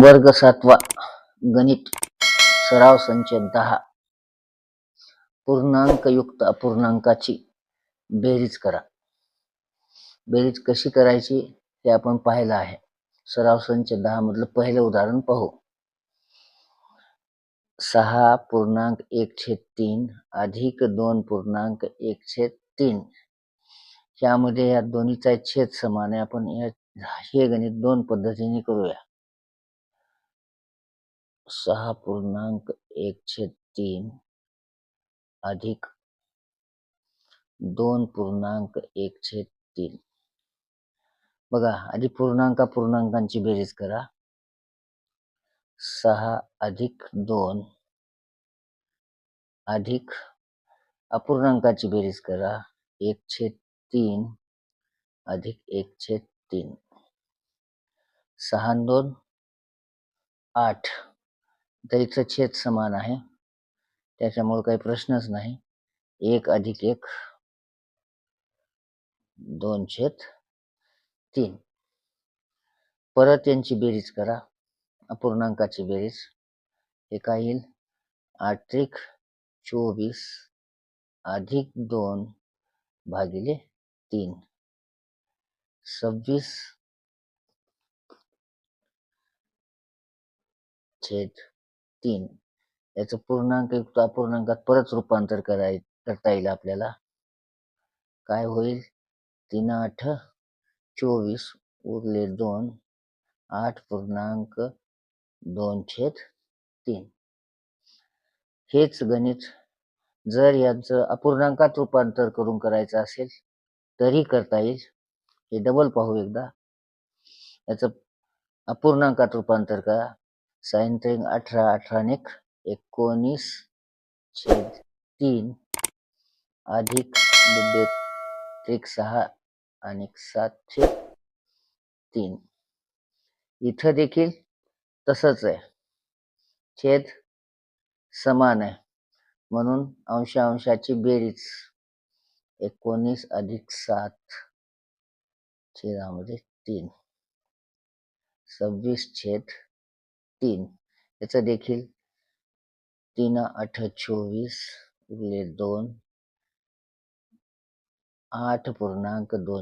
वर्ग सातवा गणित सराव संच दहा. पूर्णांकयुक्त अपूर्णांकाची बेरीज करा. बेरीज कशी करायची हे आपण पाहिलं आहे. सराव संच दहा मधलं पहिलं उदाहरण पाहू. सहा पूर्णांक एक छेद तीन अधिक दोन पूर्णांक एक छेद तीन. यामध्ये या दोन्हीचा छेद समान आहे. आपण या हे गणित दोन पद्धतीने करूया. सहा पूर्णांक एक छेद तीन अधिक दोन पूर्णांक एक छेद तीन. बघा आधी पूर्णांक पूर्णांकांची बेरीज करा. सहा अधिक दोन अधिक अपूर्णांकाची बेरीज करा. एक तीन अधिक एक छेद तीन. सहा दोन आठ. तर छेद समान आहे. त्याच्यामुळे काही प्रश्नच नाही. एक अधिक एक दोन छेद तीन. परत यांची बेरीज करा. अपूर्णांकाची बेरीज. हे काय येईल? आठ चोवीस अधिक दोन भागिले तीन. सव्वीस छेद तीन. याचं पूर्णांक युक्त अपूर्णांकात परत रूपांतर कराय करता येईल आपल्याला. काय होईल? तीन आठ चोवीस उरले दोन आठ पूर्णांक दोन छेद तीन. हेच गणित. जर यांचं अपूर्णांकात रूपांतर करून करायचं असेल तरी करता येईल. हे डबल पाहू एकदा. याचं अपूर्णांकात रूपांतर करा. साइन अठरा अठरा एक एकोणीस छेद तीन अधिक त्रिक सहा आणि सात छेद तीन. इथं देखील तसंच आहे. छेद समान आहे. म्हणून अंशांशाची बेरीज एकोणीस अधिक सात छेदामध्ये तीन. सव्वीस छेद तीन. याचं देखील तीन आठ चोवीस उरले दोन. आठ पूर्णांक दोन.